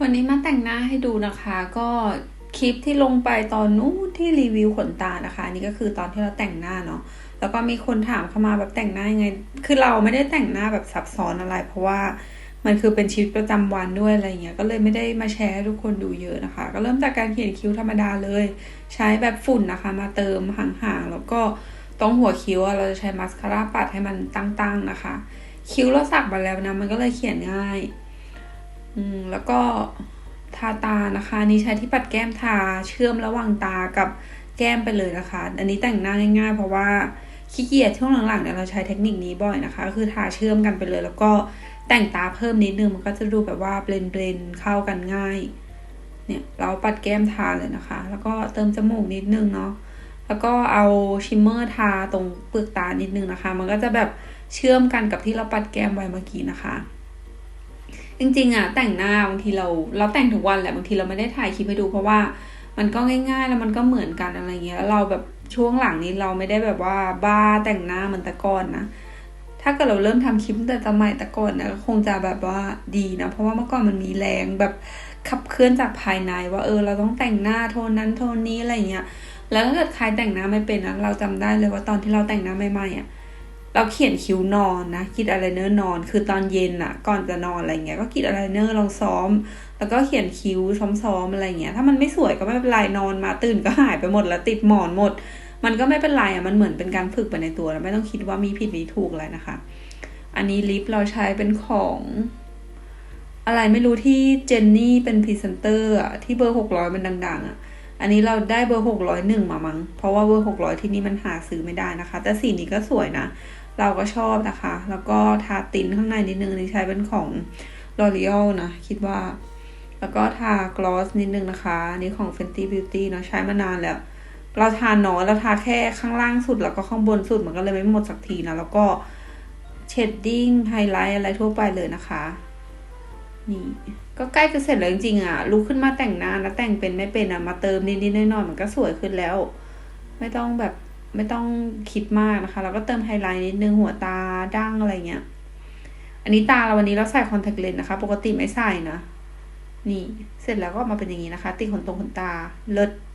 วันนี้มาแต่งหน้าให้ดูนะคะ ก็คลิปที่ลงไปตอนนู้นที่รีวิวขนตานะคะนี่ก็คือตอนที่เราแต่งหน้าเนาะแล้วก็มีคนถามเข้ามาแบบแต่งหน้ายังไง คือเราไม่ได้แต่งหน้าแบบซับซ้อนอะไร เพราะว่ามันคือเป็นชีวิตประจำวันด้วยอะไรเงี้ยก็เลยไม่ได้มาแชร์ให้ทุกคนดูเยอะนะคะ ก็เริ่มจากการเขียนคิ้วธรรมดาเลย ใช้แบบฝุ่นนะคะ มาเติมห่างๆแล้วก็ตรงหัวคิ้วเราจะใช้มาสคาร่าปัดให้มันตั้งๆนะคะ คิ้วเราสักมาแล้วนะมันก็เลยเขียนง่าย อืมแล้วก็ทาตานะคะนี่ใช้ที่ปัดแก้มทาเชื่อมระหว่างตากับแก้มไปเลยนะคะ อันนี้แต่งหน้าง่าย ๆ เพราะว่าขี้เกียจช่วงหลังๆเนี่ยเราใช้เทคนิคนี้บ่อยนะคะก็คือทาเชื่อมกันไปเลย แล้วก็แต่งตาเพิ่มนิดนึงมันก็จะดูแบบว่าเบลนเบลนเข้ากันง่าย เนี่ยเราปัดแก้มทาเลยนะคะ แล้วก็เติมจมูกนิดนึงเนาะแล้วก็เอาชิมเมอร์ทาตรงเปลือกตานิดนึงนะคะ มันก็จะแบบเชื่อมกันกับที่เราปัดแก้มไว้เมื่อกี้นะคะ จริงๆอะแต่งหน้าบางทีเราเราแต่งทุกวันแหละบางทีเราไม่ได้ถ่ายคลิปให้ดูเพราะว่ามันก็ง่ายๆแล้วมันก็เหมือนกันอะไรเงี้ยแล้วเราแบบช่วงหลังนี้เราไม่ได้แบบว่าบ้าแต่งหน้าเหมือนแต่ก่อนนะ ถ้าเกิดเราเริ่มทำคลิปแต่สมัยแต่ก่อนนะก็คงจะแบบว่าดีนะ เพราะว่าเมื่อก่อนมันมีแรงแบบขับเคลื่อนจากภายในว่าเออเราต้องแต่งหน้าโทนนั้นโทนนี้อะไรเงี้ย แล้วถ้าเกิดใครแต่งหน้าไม่เป็นนะเราจำได้เลยว่าตอนที่เราแต่งหน้าใหม่ๆอะ เราเขียนคิ้วนอนนะคิดอะไรเนื้อนอน คือตอนเย็นอะก่อนจะนอนอะไรเงี้ยก็คิดอะไรเนื้อลองซ้อม แล้วก็เขียนคิ้วซ้อมๆอะไรเงี้ย ถ้ามันไม่สวยก็ไม่เป็นไรนอนมาตื่นก็หายไปหมดแล้วติดหมอนหมด มันก็ไม่เป็นไรอะมันเหมือนเป็นการฝึกไปในตัวแล้วไม่ต้องคิดว่ามีผิดมีถูกอะไรนะคะ อันนี้ลิปเราใช้เป็นของ อะไรไม่รู้ที่เจนนี่เป็นพรีเซนเตอร์อะที่เบอร์หกร้อยมันดัง ๆอะอันนี้เราได้เบอร์หกร้อยหนึ่งมามั้งเพราะว่าเบอร์หกร้อยที่นี่มันหาซื้อไม่ได้นะคะ แต่สีนี้ก็สวยนะ เราก็ชอบนะคะ แล้วก็ทาตินข้างในนิดนึงนี่ใช้เป็นของ L'Oreal นะ คิดว่า แล้วก็ทากลอสนิดนึงนะคะนี่ของ Fenty Beauty เนาะใช้มานานแล้ว เราทาน้อยเราทาแค่ข้างล่างสุดแล้วก็ข้างบนสุดมันก็เลยไม่หมดสักทีนะ แล้วก็เชดดิ้งไฮไลท์อะไรทั่วไปเลยนะคะ นี่ก็ใกล้จะเสร็จแล้วจริงๆอะลุกขึ้นมาแต่งหน้าแล้วแต่งเป็นไม่เป็นอะมาเติมนิดๆหน่อยๆมันก็สวยขึ้นแล้ว ไม่ต้องแบบ ไม่ต้องคิดมากนะคะแล้วก็เติมไฮไลท์นิดนึงหัวตาดั้งอะไรเงี้ย อันนี้ตาเราวันนี้เราใส่คอนแทคเลนส์นะคะ ปกติไม่ใส่นะ นี่ เสร็จแล้วก็มาเป็นอย่างนี้นะคะ ติดขนตรงขนตา เลิศ